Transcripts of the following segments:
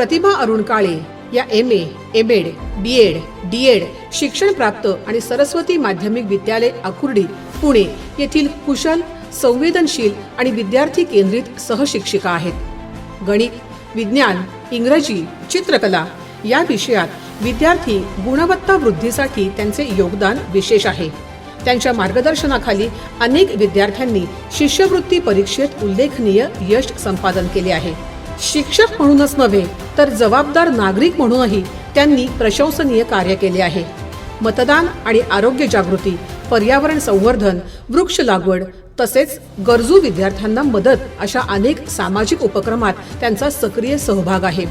प्रतिभा अरुण काळे या M A M Ed B Ed D Ed शिक्षण प्राप्त आणि सरस्वती माध्यमिक विद्यालय आकुर्डी पुणे येथील कुशल संवेदनशील आणि विद्यार्थी केंद्रित सहशिक्षिका आहेत. गणित विज्ञान इंग्रजी चित्रकला या विषयात विद्यार्थी गुणवत्ता वृद्धीसाठी त्यांचे योगदान विशेष आहे. त्यांच्या मार्गदर्शनाखाली अनेक विद्यार्थ्यांनी शिष्यवृत्ती परीक्षेत उल्लेखनीय यश संपादन केले आहे. शिक्षक म्हणूनच नव्हे तर जबाबदार नागरिक म्हणूनही त्यांनी प्रशंसनीय कार्य केले आहे. मतदान आणि आरोग्य जागृती पर्यावरण संवर्धन वृक्ष लागवड तसेच गरजू विद्यार्थ्यांना मदत अशा अनेक सामाजिक उपक्रमात त्यांचा सक्रिय सहभाग आहे.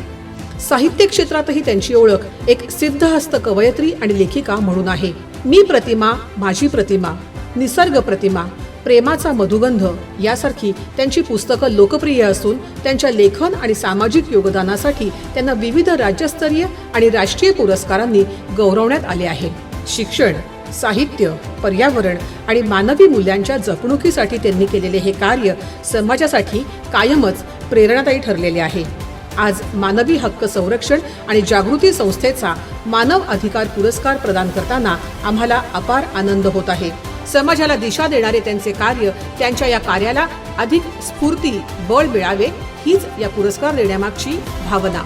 साहित्य क्षेत्रातही त्यांची ओळख एक सिद्धहस्त कवयित्री आणि लेखिका म्हणून आहे. मी प्रतिमा माझी प्रतिमा निसर्ग प्रतिमा प्रेमाचा मधुगंध. यासारखी त्यांची पुस्तकं लोकप्रिय असून त्यांच्या लेखन आणि सामाजिक योगदानासाठी त्यांना विविध राज्यस्तरीय आणि राष्ट्रीय पुरस्कारांनी गौरवण्यात आले आहे. शिक्षण साहित्य पर्यावरण आणि मानवी मूल्यांच्या जपणुकीसाठी त्यांनी केलेले हे कार्य समाजासाठी कायमच प्रेरणादायी ठरलेले आहे. आज मानवी हक्क संरक्षण आणि जागृती संस्थेचा मानव अधिकार पुरस्कार प्रदान करताना आम्हाला अपार आनंद होत आहे. समाजाला दिशा देणारे त्यांचे कार्य त्यांच्या या कार्याला अधिक स्फूर्ती बळ मिळावे हीच या पुरस्कार देण्यामागची भावना.